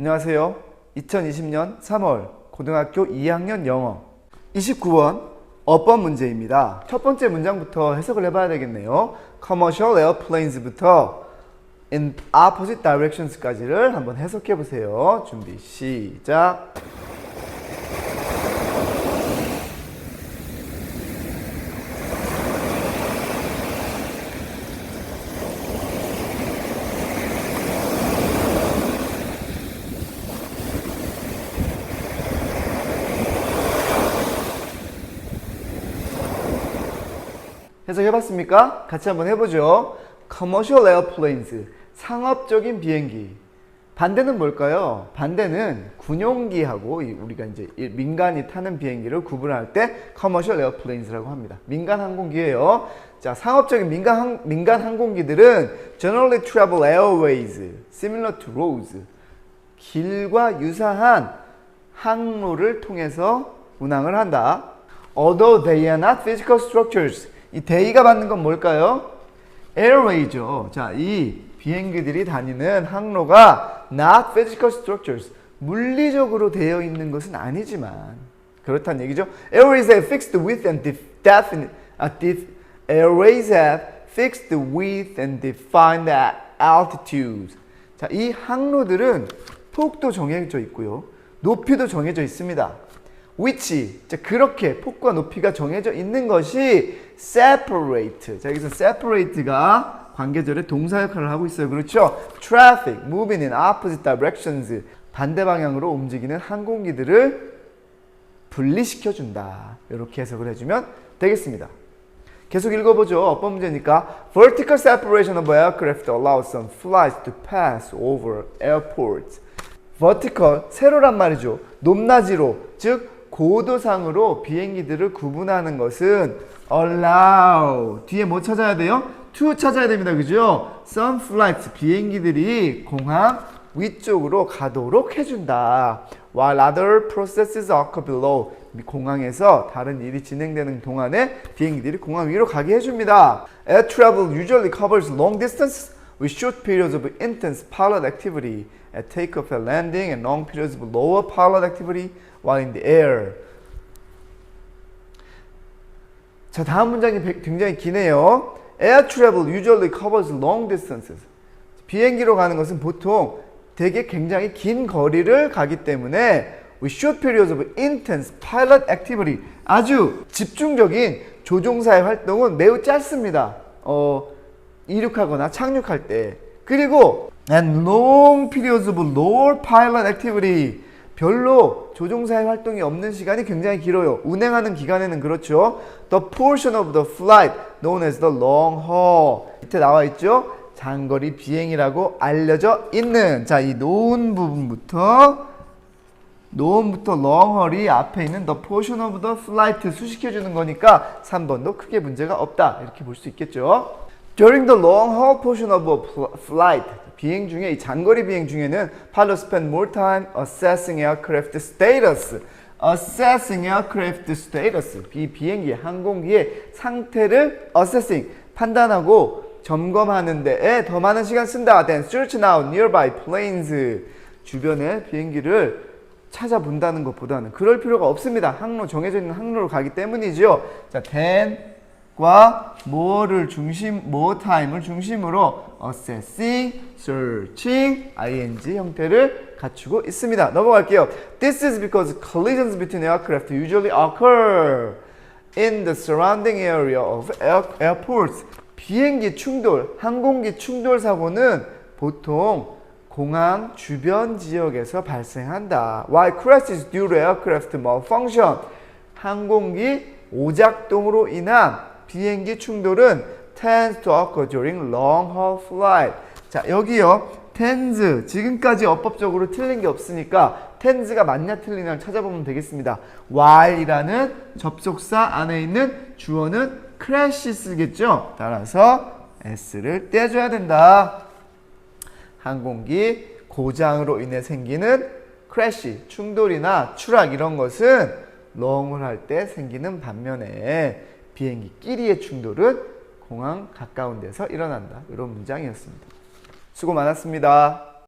안녕하세요. 2020년 3월 고등학교 2학년 영어 29번 어법 문제입니다. 첫 번째 문장부터 해석을 해봐야 되겠네요. Commercial airplanes부터 in opposite directions까지를 한번 해석해 보세요. 준비 시작. 해석해봤습니까? 같이 한번 해보죠. Commercial airplanes, 상업적인 비행기. 반대는 뭘까요? 반대는 군용기하고 이 우리가 이제 이 민간이 타는 비행기를 구분할 때 Commercial airplanes라고 합니다. 민간 항공기예요. 자, 상업적인 민간 항, 민간 항공기들은 Generally travel airways, similar to roads. 길과 유사한 항로를 통해서 운항을 한다. Although they are not physical structures. 이 대의가 받는 건 뭘까요? airway죠. 자, 이 비행기들이 다니는 항로가 not physical structures. 물리적으로 되어 있는 것은 아니지만 그렇다는 얘기죠. Airways have fixed width and def- definite uh, def- airways have fixed width and defined altitudes. 자, 이 항로들은 폭도 정해져 있고요. 높이도 정해져 있습니다. Which 자 그렇게 폭과 높이가 정해져 있는 것이 separate 자 여기서 separate가 관계절의 동사 역할을 하고 있어요 그렇죠 traffic moving in opposite directions 반대 방향으로 움직이는 항공기들을 분리시켜 준다 이렇게 해석을 해 주면 되겠습니다 계속 읽어보죠 어법 문제니까 vertical separation of aircraft allows some flights to pass over airports vertical 세로란 말이죠 높낮이로 즉 고도상으로 비행기들을 구분하는 것은 allow 뒤에 뭐 찾아야 돼요? to 찾아야 됩니다. 그죠? some flights 비행기들이 공항 위쪽으로 가도록 해준다. while other processes occur below 공항에서 다른 일이 진행되는 동안에 비행기들이 공항 위로 가게 해줍니다. Air travel usually covers long distance with short periods of intense pilot activity at takeoff and landing and long periods of lower pilot activity while in the air. 자, 다음 문장이 배- 굉장히 기네요. Air travel usually covers long distances. 비행기로 가는 것은 보통 되게 굉장히 긴 거리를 가기 때문에 with short periods of intense pilot activity 아주 집중적인 조종사의 활동은 매우 짧습니다. 어, 이륙하거나 착륙할 때. 그리고 and long periods of lower pilot activity 별로 조종사의 활동이 없는 시간이 굉장히 길어요. 운행하는 기간에는 그렇죠. The portion of the flight known as the long haul. 밑에 나와 있죠. 장거리 비행이라고 알려져 있는 자, 이 노은 부분부터 long haul이 앞에 있는 the portion of the flight 수식해 주는 거니까 3번도 크게 문제가 없다. 이렇게 볼 수 있겠죠. During the long haul portion of a flight 비행 중에 이 장거리 비행 중에는 pilots spend more time assessing aircraft status. assessing aircraft status. 이 비행기 항공기의 상태를 assessing 판단하고 점검하는 데에 더 많은 시간 쓴다. Then search now nearby planes. 주변의 비행기를 찾아본다는 것보다는 그럴 필요가 없습니다. 항로 정해져 있는 항로로 가기 때문이죠. 자, then 과 more를 중심, more time을 중심으로 assessing, searching, ing 형태를 갖추고 있습니다. 넘어갈게요. This is because collisions between aircraft usually occur in the surrounding area of air, airports. 비행기 충돌, 항공기 충돌 사고는 보통 공항 주변 지역에서 발생한다. While crashes due to aircraft malfunction, 항공기 오작동으로 인한 비행기 충돌은 tends to occur during long haul flight. 자, 여기요. tends 지금까지 어법적으로 틀린 게 없으니까 tends가 맞냐 틀리냐를 찾아보면 되겠습니다. while이라는 접속사 안에 있는 주어는 crash 쓰겠죠. 따라서 s를 떼줘야 된다. 항공기 고장으로 인해 생기는 크래시, 충돌이나 추락 이런 것은 롱을 할 때 생기는 반면에 비행기끼리의 충돌은 공항 가까운 데서 일어난다. 이런 문장이었습니다. 수고 많았습니다.